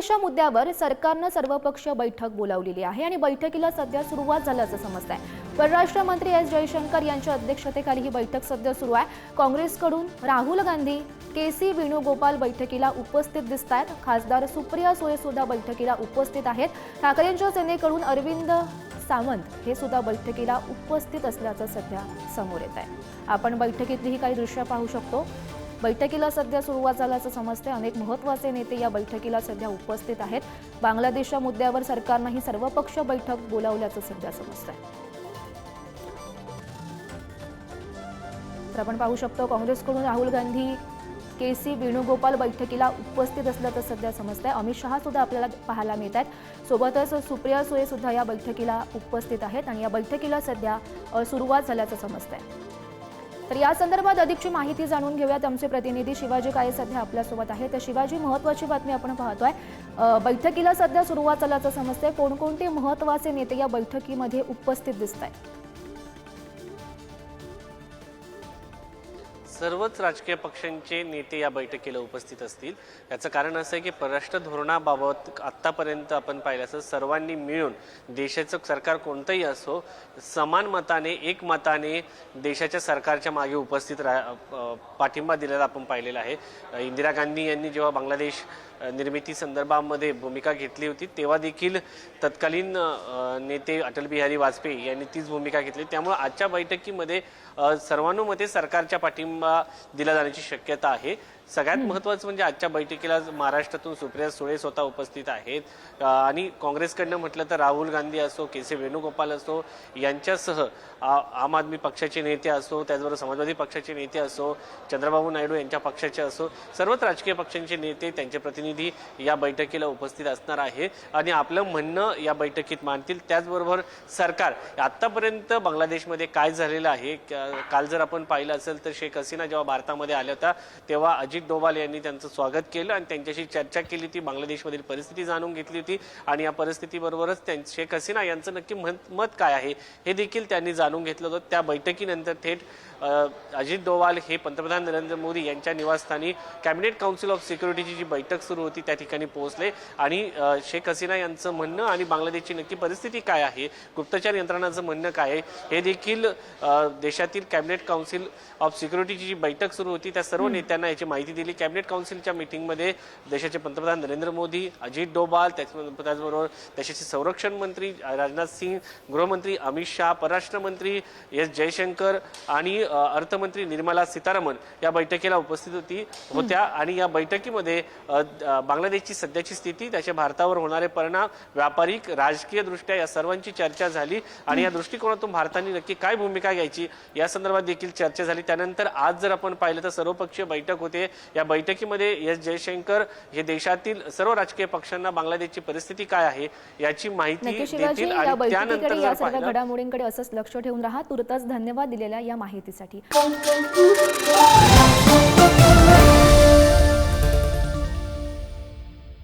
रेषा मुद्द्यावर सरकारनं सर्वपक्षीय बैठक बोलावलेली आहे आणि बैठकीला सध्या सुरुवात झाल्याचं समजत आहे परराष्ट्र मंत्री एस जयशंकर यांच्या अध्यक्षतेखाली ही बैठक सध्या सुरू आहे. काँग्रेसकडून राहुल गांधी के सी वेणुगोपाल बैठकीला उपस्थित दिसत आहेत खासदार सुप्रिया सुळे सुद्धा बैठकीला उपस्थित आहेत. ठाकरेंच्या सेनेकडून अरविंद सावंत हे सुद्धा बैठकीला उपस्थित असल्याचं सध्या समोर येत आहे आपण बैठकीतलीही काही दृश्य पाहू शकतो. बैठकीला सध्या सुरुवात झाल्याचं समजते. अनेक महत्त्वाचे नेते या बैठकीला सध्या उपस्थित आहेत. बांगलादेशच्या मुद्द्यावर सरकारनं ही सर्वपक्ष बैठक बोलावल्याचं सध्या समजतंय. तर आपण पाहू शकतो काँग्रेसकडून राहुल गांधी के सी वेणुगोपाल बैठकीला उपस्थित असल्याचं सध्या समजतंय. अमित शहा सुद्धा आपल्याला पाहायला मिळत आहेत. सोबतच सुप्रिया सुळे सुद्धा या बैठकीला उपस्थित आहेत आणि या बैठकीला सध्या सुरुवात झाल्याचं समजत आहे तर या संदर्भात अधिकची माहिती जाणून घेऊयात आमचे प्रतिनिधी शिवाजी काळे सध्या आपल्यासोबत आहे तर शिवाजी महत्वाची बातमी आपण पाहतोय. बैठकीला सध्या सुरुवात झाल्याचं समजतंय. कोणकोणते महत्त्वाचे नेते या बैठकीमध्ये उपस्थित दिसत आहेत सर्वच राजकीय पक्षांचे नेते या बैठकीला उपस्थित असतील. याचं कारण असं आहे की परराष्ट्र धोरणाबाबत आत्तापर्यंत आपण पाहिलं असं सर्वांनी मिळून देशाचं सरकार कोणतंही असो समान मताने एक मताने देशाच्या सरकारच्या मागे उपस्थित रा पाठिंबा दिलेला आपण पाहिलेला आहे. इंदिरा गांधी यांनी जेव्हा बांगलादेश निर्मिती संदर्भामध्ये भूमिका घेतली होती तेव्हा देखील तत्कालीन नेते अटल बिहारी वाजपेयी यांनी तीच भूमिका घेतली. त्यामुळे आजच्या बैठकीमध्ये सर्वानुमते सरकारच्या पाठिंबा दिला जाण्याची शक्यता आहे. सगळ्यात महत्त्वाचं म्हणजे आजच्या बैठकीला महाराष्ट्रातून सुप्रिया सुळे स्वतः उपस्थित आहेत. आणि काँग्रेसकडनं म्हटलं तर राहुल गांधी असो के सी वेणुगोपाल असो यांच्यासह आ- आम आदमी पक्षाचे नेते असो त्याचबरोबर समाजवादी पक्षाचे नेते असो चंद्रबाबू नायडू यांच्या पक्षाचे असो सर्वच राजकीय पक्षांचे नेते त्यांचे प्रतिनिधी या बैठकीला उपस्थित असणार आहे. आणि आपलं म्हणणं या बैठकीत मांडतील. त्याचबरोबर सरकार आत्तापर्यंत बांगलादेशमध्ये काय झालेलं आहे? क- काल जर आपण पाहिलं असेल तर शेख हसीना जेव्हा भारतामध्ये आल्या होत्या तेव्हा अजित डोभाल यांनी त्यांचं स्वागत केलं आणि त्यांच्याशी चर्चा केली होती बांगलादेशमधील परिस्थिती जाणून घेतली होती आणि या परिस्थितीबरोबरच त्यां शेख हसीना यांचं नक्की मत मत काय आहे हे देखील त्यांनी जाणून घेतलं होतं. त्या बैठकीनंतर थेट अजित डोवाल हे पंतप्रधान नरेंद्र मोदी यांच्या निवासस्थानी कॅबिनेट काउन्सिल ऑफ सिक्युरिटीची जी बैठक सुरू होती त्या ठिकाणी पोहोचले. आणि शेख हसीना यांचं म्हणणं आणि बांगलादेशची नक्की परिस्थिती काय आहे गुप्तचर यंत्रणाचं म्हणणं काय आहे हे देखील देशातील कॅबिनेट काउन्सिल ऑफ सिक्युरिटीची जी बैठक सुरू होती त्या सर्व नेत्यांना याची माहिती दिली. कॅबिनेट काउन्सिलच्या मिटिंगमध्ये देशाचे पंतप्रधान नरेंद्र मोदी अजित डोभाल त्याचबरोबर देशाचे संरक्षण मंत्री राजनाथ सिंग गृहमंत्री अमित शहा परराष्ट्र मंत्री एस जयशंकर आणि अर्थमंत्री निर्मला सीतारामन या बैठकीला उपस्थित होती होत्या. आणि या बैठकीमध्ये बांगलादेशची सध्याची स्थिती त्याचे भारतावर होणारे परिणाम व्यापारिक राजकीय दृष्ट्या या सर्वांची चर्चा झाली. आणि या दृष्टिकोनातून भारताने नक्की काय भूमिका घ्यायची या संदर्भात देखील चर्चा झाली. त्यानंतर आज जर आपण पाहिलं तर सर्वपक्षीय बैठक होते. या बैठकीमध्ये एस जयशंकर हे देशातील सर्व राजकीय पक्षांना बांगलादेशची परिस्थिती काय आहे याची माहिती देतील आणि त्यानंतर या घडामोडींकडे असंच लक्ष ठेवून राहा. तुर्तास धन्यवाद दिलेल्या या माहितीसाठी.